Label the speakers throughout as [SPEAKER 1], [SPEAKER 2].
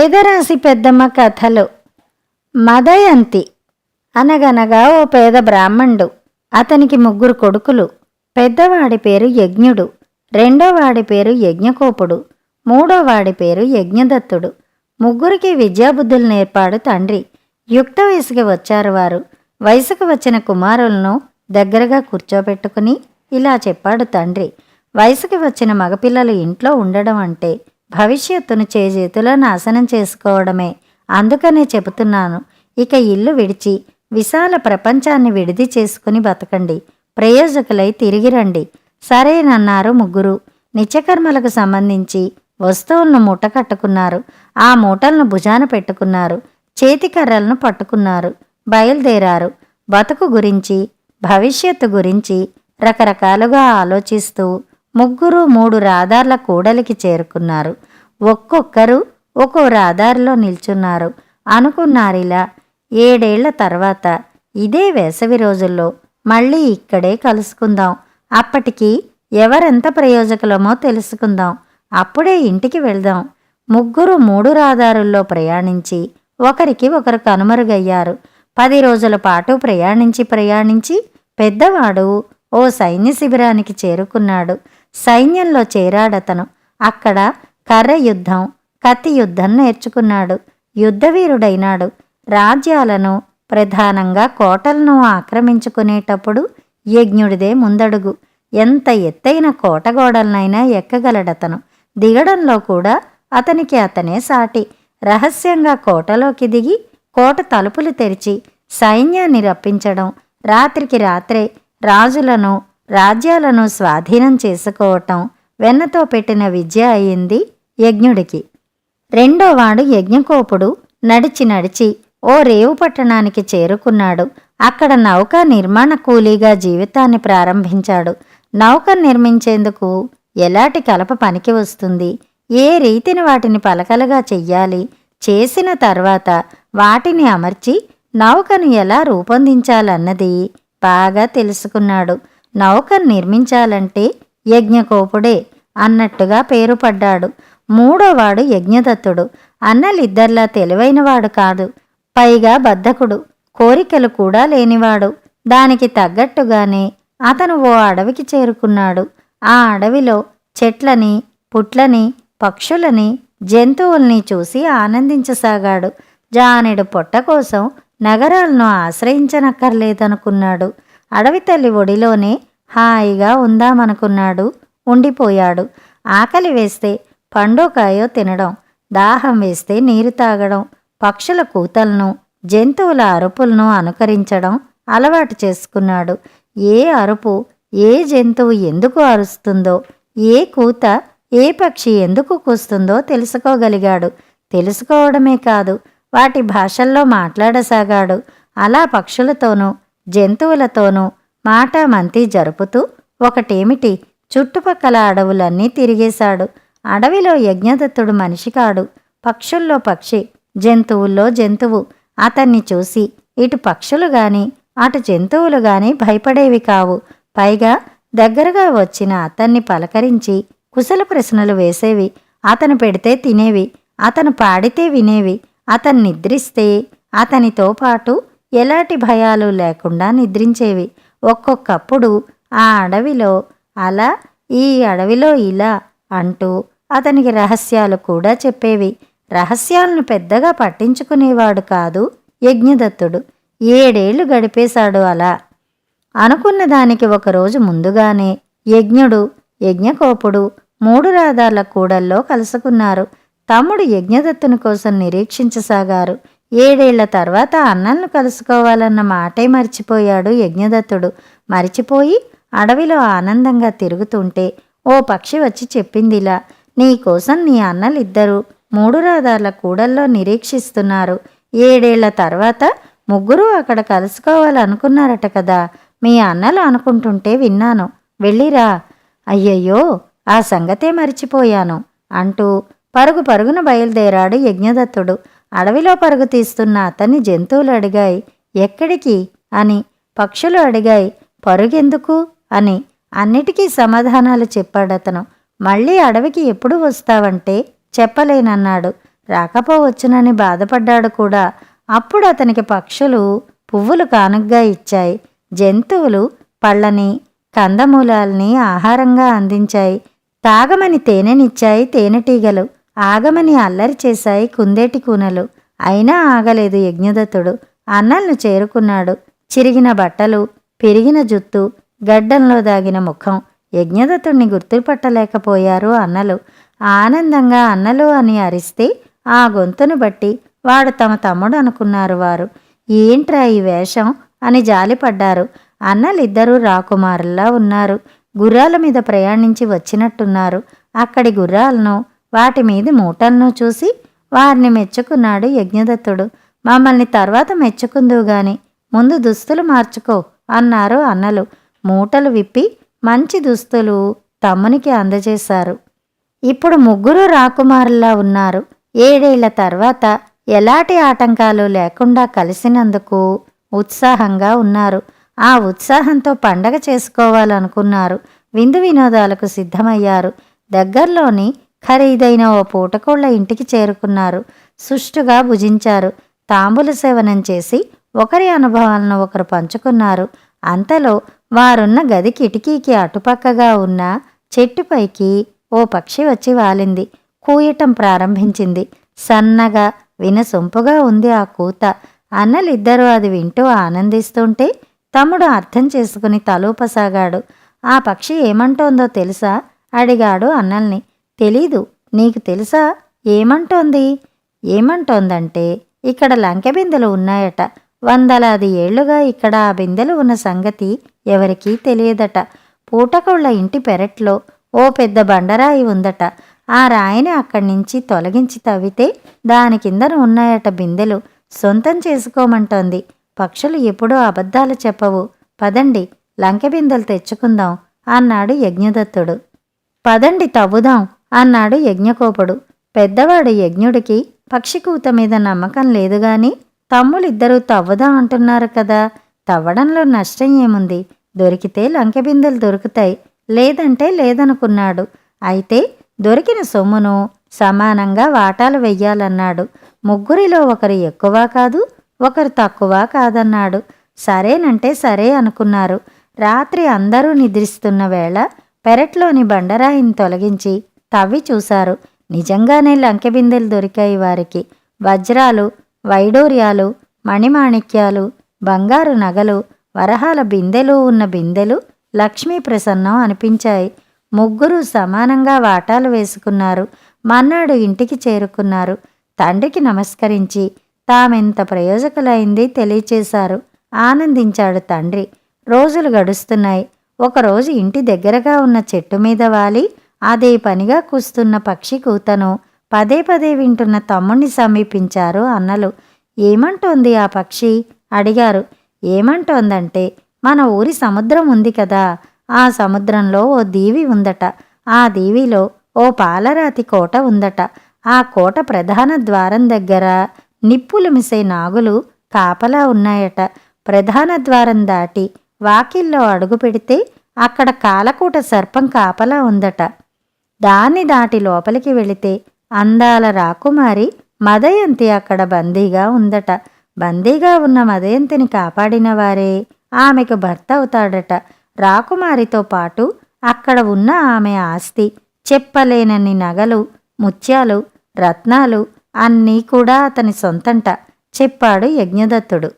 [SPEAKER 1] పేదరాశి పెద్దమ్మ కథలు. మదయంతి. అనగనగా ఓ పేద బ్రాహ్మణుడు. అతనికి ముగ్గురు కొడుకులు. పెద్దవాడి పేరు యజ్ఞుడు. రెండోవాడి పేరు యజ్ఞకోపుడు. మూడోవాడి పేరు యజ్ఞదత్తుడు. ముగ్గురికి విద్యాబుద్ధులు నేర్పాడు తండ్రి. యుక్త వయసుకి వచ్చారు వారు. వయసుకు వచ్చిన కుమారులను దగ్గరగా కూర్చోబెట్టుకుని ఇలా చెప్పాడు తండ్రి. వయసుకి వచ్చిన మగపిల్లలు ఇంట్లో ఉండడం అంటే భవిష్యత్తును చేజేతులో నాశనం చేసుకోవడమే. అందుకనే చెబుతున్నాను ఇక ఇల్లు విడిచి విశాల ప్రపంచాన్ని విడిది చేసుకుని బతకండి. ప్రయోజకులై తిరిగి రండి. సరేనన్నారు ముగ్గురు. నిత్యకర్మలకు సంబంధించి వస్తువులను మూట కట్టుకున్నారు. ఆ మూటలను భుజాన పెట్టుకున్నారు. చేతికర్రలను పట్టుకున్నారు. బయలుదేరారు. బతుకు గురించి భవిష్యత్తు గురించి రకరకాలుగా ఆలోచిస్తూ ముగ్గురు మూడు రాదార్ల కూడలికి చేరుకున్నారు. ఒక్కొక్కరు ఒక్కో రాదారిలో నిల్చున్నారు. అనుకున్నారిలా ఏడేళ్ళ తర్వాత ఇదే వేసవి రోజుల్లో మళ్ళీ ఇక్కడే కలుసుకుందాం. అప్పటికి ఎవరెంత ప్రయోజకులమో తెలుసుకుందాం. అప్పుడే ఇంటికి వెళ్దాం. ముగ్గురు మూడు రాదారుల్లో ప్రయాణించి ఒకరికి ఒకరు కనుమరుగయ్యారు. పది రోజుల పాటు ప్రయాణించి ప్రయాణించి పెద్దవాడు ఓ సైన్య శిబిరానికి చేరుకున్నాడు. సైన్యంలో చేరాడతను. అక్కడ కర్ర యుద్ధం కత్తి యుద్ధం నేర్చుకున్నాడు. యుద్ధవీరుడైనాడు. రాజ్యాలను ప్రధానంగా కోటలను ఆక్రమించుకునేటప్పుడు యజ్ఞుడిదే ముందడుగు. ఎంత ఎత్తైన కోటగోడలనైనా ఎక్కగలడతను. దిగడంలో కూడా అతనికి అతనే సాటి. రహస్యంగా కోటలోకి దిగి కోట తలుపులు తెరిచి సైన్యాన్ని రప్పించడం. రాత్రికి రాత్రే రాజులను రాజ్యాలను స్వాధీనం చేసుకోవటం వెన్నతో పెట్టిన విద్య అయింది యజ్ఞుడికి. రెండోవాడు యజ్ఞకోపుడు నడిచి నడిచి ఓ రేవు పట్టణానికి చేరుకున్నాడు. అక్కడ నౌక నిర్మాణ కూలీగా జీవితాన్ని ప్రారంభించాడు. నౌక నిర్మించేందుకు ఎలాంటి కలప పనికి వస్తుంది? ఏ రీతిని వాటిని పలకలుగా చెయ్యాలి? చేసిన తర్వాత వాటిని అమర్చి నౌకను ఎలా రూపొందించాలన్నది బాగా తెలుసుకున్నాడు. నౌకను నిర్మించాలంటే యజ్ఞకోపుడే అన్నట్టుగా పేరు పడ్డాడు. మూడోవాడు యజ్ఞదత్తుడు. అన్నలిద్దర్లా తెలివైనవాడు కాదు. పైగా బద్ధకుడు. కోరికలు కూడా లేనివాడు. దానికి తగ్గట్టుగానే అతను ఓ అడవికి చేరుకున్నాడు. ఆ అడవిలో చెట్లని పుట్లని పక్షులని జంతువుల్ని చూసి ఆనందించసాగాడు. జానెడు పొట్ట కోసం నగరాలను ఆశ్రయించనక్కర్లేదనుకున్నాడు. అడవి తల్లి ఒడిలోనే హాయిగా ఉందామనుకున్నాడు. ఉండిపోయాడు. ఆకలి వేస్తే పండోకాయో తినడం దాహం వేస్తే నీరు తాగడం పక్షుల కూతలను జంతువుల అరుపులను అనుకరించడం అలవాటు చేసుకున్నాడు. ఏ అరుపు ఏ జంతువు ఎందుకు అరుస్తుందో ఏ కూత ఏ పక్షి ఎందుకు కూస్తుందో తెలుసుకోగలిగాడు. తెలుసుకోవడమే కాదు వాటి భాషల్లో మాట్లాడసాగాడు. అలా పక్షులతోనూ జంతువులతోనూ మాటామంతి జరుపుతూ ఒకటేమిటి? చుట్టుపక్కల అడవులన్నీ తిరిగేశాడు. అడవిలో యజ్ఞదత్తుడు మనిషి కాడు పక్షుల్లో పక్షి జంతువుల్లో జంతువు. అతన్ని చూసి ఇటు పక్షులు గాని అటు జంతువులు గాని భయపడేవి కావు. పైగా దగ్గరగా వచ్చిన అతన్ని పలకరించి కుశల ప్రశ్నలు వేసేవి. అతను పెడితే తినేవి. అతను పాడితే వినేవి. అతను నిద్రిస్తే అతనితో పాటు ఎలాంటి భయాలు లేకుండా నిద్రించేవి. ఒక్కొక్కప్పుడు ఆ అడవిలో అలా ఈ అడవిలో ఇలా అంటూ అతనికి రహస్యాలు కూడా చెప్పేవి. రహస్యాలను పెద్దగా పట్టించుకునేవాడు కాదు యజ్ఞదత్తుడు. ఏడేళ్ళు గడిపేశాడు అలా. అనుకున్న దానికి ఒకరోజు ముందుగానే యజ్ఞుడు యజ్ఞకోపుడు మూడు రాధాల కూడల్లో కలుసుకున్నారు. తమ్ముడు యజ్ఞదత్తుని కోసం నిరీక్షించసాగారు. ఏడేళ్ళ తర్వాత అన్నలను కలుసుకోవాలన్న మాటే మర్చిపోయాడు యజ్ఞదత్తుడు. మరిచిపోయి అడవిలో ఆనందంగా తిరుగుతుంటే ఓ పక్షి వచ్చి చెప్పిందిలా నీకోసం నీ అన్నలిద్దరూ మూడు రాధాల కూడల్లో నిరీక్షిస్తున్నారు. ఏడేళ్ళ తర్వాత ముగ్గురు అక్కడ కలుసుకోవాలనుకున్నారట కదా. మీ అన్నలు అనుకుంటుంటే విన్నాను. వెళ్ళిరా. అయ్యయ్యో ఆ సంగతే మరిచిపోయాను అంటూ పరుగు పరుగున బయలుదేరాడు యజ్ఞదత్తుడు. అడవిలో పరుగు తీస్తున్న అతన్ని జంతువులు అడిగాయి. ఎక్కడికి? అని పక్షులు అడిగాయి. పరుగెందుకు? అని అన్నిటికీ సమాధానాలు చెప్పాడతను. మళ్ళీ అడవికి ఎప్పుడు వస్తావంటే చెప్పలేనన్నాడు. రాకపోవచ్చునని బాధపడ్డాడు కూడా. అప్పుడు అతనికి పక్షులు పువ్వులు కానుగ్గా ఇచ్చాయి. జంతువులు పళ్ళని కందమూలాల్ని ఆహారంగా అందించాయి. తాగమని తేనెనిచ్చాయి తేనెటీగలు. ఆగమని అల్లరి చేశాయి కుందేటి కూనలు. అయినా ఆగలేదు యజ్ఞదత్తుడు. అన్నల్ని చేరుకున్నాడు. చిరిగిన బట్టలు పెరిగిన జుత్తు గడ్డంలో దాగిన ముఖం. యజ్ఞదత్తుణ్ణి గుర్తుపట్టలేకపోయారు అన్నలు. ఆనందంగా అన్నలు అని అరిస్తే ఆ గొంతును బట్టి వాడు తమ తమ్ముడు అనుకున్నారు వారు. ఏంట్రా ఈ వేషం అని జాలిపడ్డారు. అన్నలిద్దరూ రాకుమారుల్లా ఉన్నారు. గుర్రాల మీద ప్రయాణించి వచ్చినట్టున్నారు. అక్కడి గుర్రాలను వాటి మీద మూటలను చూసి వారిని మెచ్చుకున్నాడు యజ్ఞదత్తుడు. మమ్మల్ని తర్వాత మెచ్చుకుందువు గాని ముందు దుస్తులు మార్చుకో అన్నారు అన్నలు. మూటలు విప్పి మంచి దుస్తులు తమ్మునికి అందజేశారు. ఇప్పుడు ముగ్గురు రాకుమారుల్లా ఉన్నారు. ఏడేళ్ళ తర్వాత ఎలాంటి ఆటంకాలు లేకుండా కలిసినందుకు ఉత్సాహంగా ఉన్నారు. ఆ ఉత్సాహంతో పండగ చేసుకోవాలనుకున్నారు. విందు వినోదాలకు సిద్ధమయ్యారు. దగ్గర్లోని ఖరీదైన ఓ పూటకోళ్ళ ఇంటికి చేరుకున్నారు. సుష్టుగా భుజించారు. తాంబూల సేవనం చేసి ఒకరి అనుభవాలను ఒకరు పంచుకున్నారు. అంతలో వారున్న గది కిటికీకి అటుపక్కగా ఉన్న చెట్టుపైకి ఓ పక్షి వచ్చి వాలింది. కూయటం ప్రారంభించింది. సన్నగా వినసొంపుగా ఉంది ఆ కూత. అన్నలిద్దరూ అది వింటూ ఆనందిస్తుంటే తమ్ముడు అర్థం చేసుకుని తలూపసాగాడు. ఆ పక్షి ఏమంటోందో తెలుసా? అడిగాడు అన్నల్ని. తెలీదు. నీకు తెలుసా? ఏమంటోంది? ఏమంటోందంటే ఇక్కడ లంక బిందెలు ఉన్నాయట. వందలాది ఏళ్ళుగా ఇక్కడ ఆ బిందెలు ఉన్న సంగతి ఎవరికీ తెలియదట. పూటకోళ్ళ ఇంటి పెరట్లో ఓ పెద్ద బండరాయి ఉందట. ఆ రాయిని అక్కడి నుంచి తొలగించి తవ్వితే దాని కిందన ఉన్నాయట బిందెలు. సొంతం చేసుకోమంటోంది. పక్షులు ఎప్పుడూ అబద్ధాలు చెప్పవు. పదండి లంక బిందెలు తెచ్చుకుందాం అన్నాడు యజ్ఞదత్తుడు. పదండి తవ్వుదాం. అన్నాడు యజ్ఞకోపుడు. పెద్దవాడు యజ్ఞుడికి పక్షికూత మీద నమ్మకం లేదు గాని తమ్ములిద్దరూ తవ్వదా అంటున్నారు కదా తవ్వడంలో నష్టం ఏముంది? దొరికితే లంకెబిందెలు దొరుకుతాయి. లేదంటే లేదనుకున్నాడు. అయితే దొరికిన సొమ్మును సమానంగా వాటాలు వెయ్యాలన్నాడు. ముగ్గురిలో ఒకరు ఎక్కువ కాదు ఒకరు తక్కువ కాదన్నాడు. సరేనంటే సరే అనుకున్నారు. రాత్రి అందరూ నిద్రిస్తున్న వేళ పెరట్లోని బండరాయిని తొలగించి తవ్వి చూశారు. నిజంగానే లంకెబిందెలు దొరికాయి వారికి. వజ్రాలు వైడూర్యాలు మణిమాణిక్యాలు బంగారు నగలు వరహాల బిందెలు ఉన్న బిందెలు లక్ష్మీ ప్రసన్నం అనిపించాయి. ముగ్గురు సమానంగా వాటాలు వేసుకున్నారు. మన్నాడు ఇంటికి చేరుకున్నారు. తండ్రికి నమస్కరించి తామెంత ప్రయోజకులైంది తెలియచేశారు. ఆనందించాడు తండ్రి. రోజులు గడుస్తున్నాయి. ఒకరోజు ఇంటి దగ్గరగా ఉన్న చెట్టు మీద వాలి అదే పనిగా కూస్తున్న పక్షి కూతను పదే పదే వింటున్న తమ్ముణ్ణి సమీపించారు అన్నలు. ఏమంటోంది ఆ పక్షి? అడిగారు. ఏమంటోందంటే మన ఊరి సముద్రం ఉంది కదా. ఆ సముద్రంలో ఓ దీవి ఉందట. ఆ దీవిలో ఓ పాలరాతి కోట ఉందట. ఆ కోట ప్రధాన ద్వారం దగ్గర నిప్పులు మిసే నాగులు కాపలా ఉన్నాయట. ప్రధాన ద్వారం దాటి వాకిల్లో అడుగు పెడితే అక్కడ కాలకూట సర్పం కాపలా ఉందట. దాన్ని దాటి లోపలికి వెళితే అందాల రాకుమారి మదయంతి అక్కడ బందీగా ఉందట. బందీగా ఉన్న మదయంతిని కాపాడిన వారే. ఆమెకు భర్త అవుతాడట. రాకుమారితో పాటు అక్కడ ఉన్న ఆమె ఆస్తి చెప్పలేనన్ని నగలు ముత్యాలు రత్నాలు అన్నీ కూడా అతని సొంతంట చెప్పాడు యజ్ఞదత్తుడు.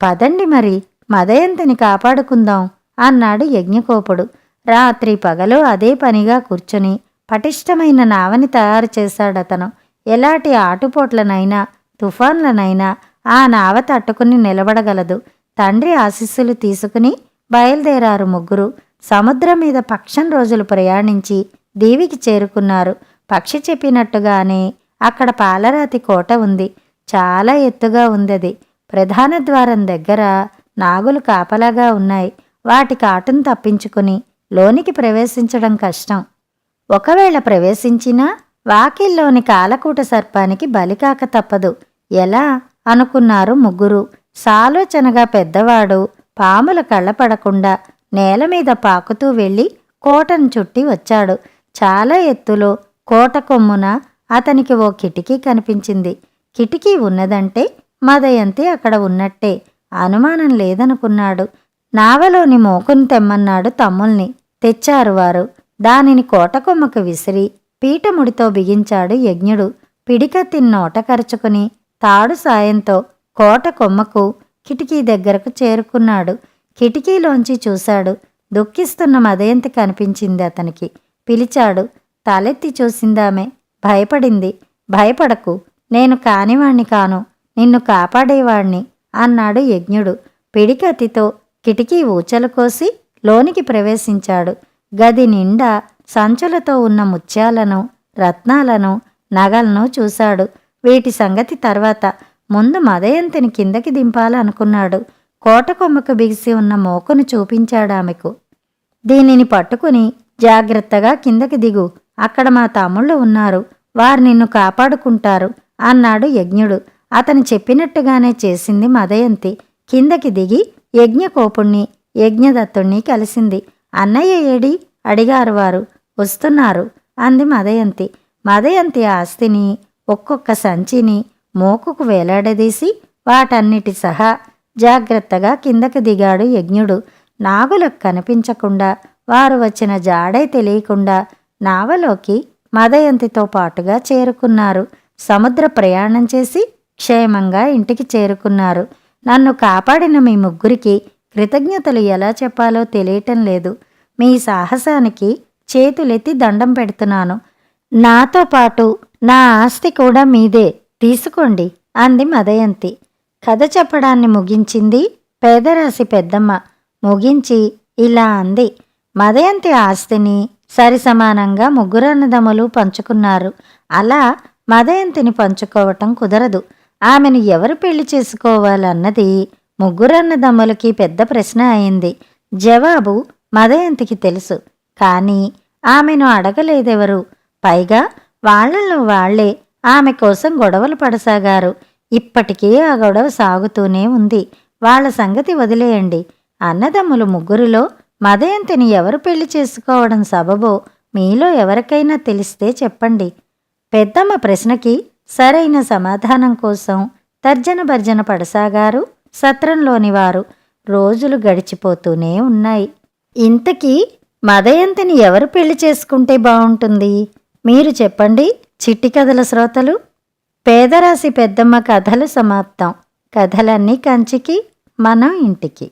[SPEAKER 1] పదండి మరి మదయంతిని కాపాడుకుందాం అన్నాడు యజ్ఞకోపుడు. రాత్రి పగలు అదే పనిగా కూర్చుని పటిష్టమైన నావని తయారు చేశాడతను. ఎలాంటి ఆటుపోట్లనైనా తుఫాన్లనైనా ఆ నావ తట్టుకుని నిలబడగలదు. తండ్రి ఆశీస్సులు తీసుకుని బయలుదేరారు ముగ్గురు. సముద్రం మీద పక్షం రోజులు ప్రయాణించి దీవికి చేరుకున్నారు. పక్షి చెప్పినట్టుగానే అక్కడ పాలరాతి కోట ఉంది. చాలా ఎత్తుగా ఉందది. ప్రధాన ద్వారం దగ్గర నాగులు కాపలాగా ఉన్నాయి. వాటి కాటును తప్పించుకుని లోనికి ప్రవేశించడం కష్టం. ఒకవేళ ప్రవేశించినా వాకిల్లోని కాలకూట సర్పానికి బలికాక తప్పదు. ఎలా? అనుకున్నారు ముగ్గురు. సాలోచనగా పెద్దవాడు పాముల కళ్ళపడకుండా నేల మీద పాకుతూ వెళ్ళి కోటను చుట్టి వచ్చాడు. చాలా ఎత్తులో కోట కొమ్మున అతనికి ఓ కిటికీ కనిపించింది. కిటికీ ఉన్నదంటే మదయంతి అక్కడ ఉన్నట్టే. అనుమానం లేదనుకున్నాడు. నావలోని మోకును తెమ్మన్నాడు తమ్ముల్ని. తెచ్చారు వారు. దానిని కోటకొమ్మకు విసిరి పీటముడితో బిగించాడు యజ్ఞుడు. పిడికత్తిని నోట కరుచుకుని తాడు సాయంతో కోట కొమ్మకు కిటికీ దగ్గరకు చేరుకున్నాడు. కిటికీలోంచి చూశాడు. దుఃఖిస్తున్న మదయంతి కనిపించింది అతనికి. పిలిచాడు. తలెత్తి చూసిందామె. భయపడింది. భయపడకు. నేను కానివాణ్ణి కాను. నిన్ను కాపాడేవాణ్ణి అన్నాడు యజ్ఞుడు. పిడికత్తితో కిటికీ ఊచలు కోసి లోనికి ప్రవేశించాడు. గది నిండా సంచులతో ఉన్న ముత్యాలను రత్నాలను నగలను చూశాడు. వీటి సంగతి తర్వాత ముందు మదయంతిని కిందకి దింపాలనుకున్నాడు. కోటకొమ్మకు బిగిసి ఉన్న మోకును చూపించాడు ఆమెకు దీనిని పట్టుకుని జాగ్రత్తగా కిందకి దిగు. అక్కడ మా తమ్ముళ్ళు ఉన్నారు. వారు నిన్ను కాపాడుకుంటారు అన్నాడు యజ్ఞుడు. అతను చెప్పినట్టుగానే చేసింది మదయంతి. కిందకి దిగి యజ్ఞకోపుణ్ణి యజ్ఞదత్తుణ్ణి కలిసింది. అన్నయ్య ఏడి? అడిగారు వారు. వస్తున్నారు అంది మదయంతి. మదయంతి ఆస్తిని ఒక్కొక్క సంచిని మోకుకు వేలాడదీసి వాటన్నిటి సహా జాగ్రత్తగా కిందకి దిగాడు యజ్ఞుడు. నాగులకు కనిపించకుండా వారు వచ్చిన జాడే తెలియకుండా నావలోకి మదయంతితో పాటుగా చేరుకున్నారు. సముద్ర ప్రయాణం చేసి క్షేమంగా ఇంటికి చేరుకున్నారు. నన్ను కాపాడిన మీ ముగ్గురికి కృతజ్ఞతలు ఎలా చెప్పాలో తెలియటం లేదు. మీ సాహసానికి చేతులెత్తి దండం పెడుతున్నాను. నాతో పాటు నా ఆస్తి కూడా మీదే. తీసుకోండి అంది మదయంతి. కథ చెప్పడాన్ని ముగించింది పేదరాశి పెద్దమ్మ. ముగించి ఇలా అంది. మదయంతి ఆస్తిని సరిసమానంగా ముగ్గురన్నదమ్ములు పంచుకున్నారు. అలా మదయంతిని పంచుకోవటం కుదరదు. ఆమెను ఎవరు పెళ్ళి చేసుకోవాలన్నది ముగ్గురన్నదమ్ములకి పెద్ద ప్రశ్న అయింది. జవాబు మదయంతికి తెలుసు. కానీ ఆమెను అడగలేదెవరు? పైగా వాళ్ళలో వాళ్ళే ఆమె కోసం గొడవలు పడసాగారు. ఇప్పటికీ ఆ గొడవ సాగుతూనే ఉంది. వాళ్ళ సంగతి వదిలేయండి. అన్నదమ్ములు ముగ్గురిలో మదయంతిని ఎవరు పెళ్ళి చేసుకోవడం సబబో మీలో ఎవరికైనా తెలిస్తే చెప్పండి. పెద్దమ్మ ప్రశ్నకి సరైన సమాధానం కోసం తర్జన భర్జన పడసాగారు. సత్రంలోని వారు రోజులు గడిచిపోతూనే ఉన్నాయి. ఇంతకీ మదయంతిని ఎవరు పెళ్ళి చేసుకుంటే బాగుంటుంది మీరు చెప్పండి. చిట్టి కథల శ్రోతలు పేదరాశి పెద్దమ్మ కథలు సమాప్తం. కథలన్నీ కంచికి మనం ఇంటికి.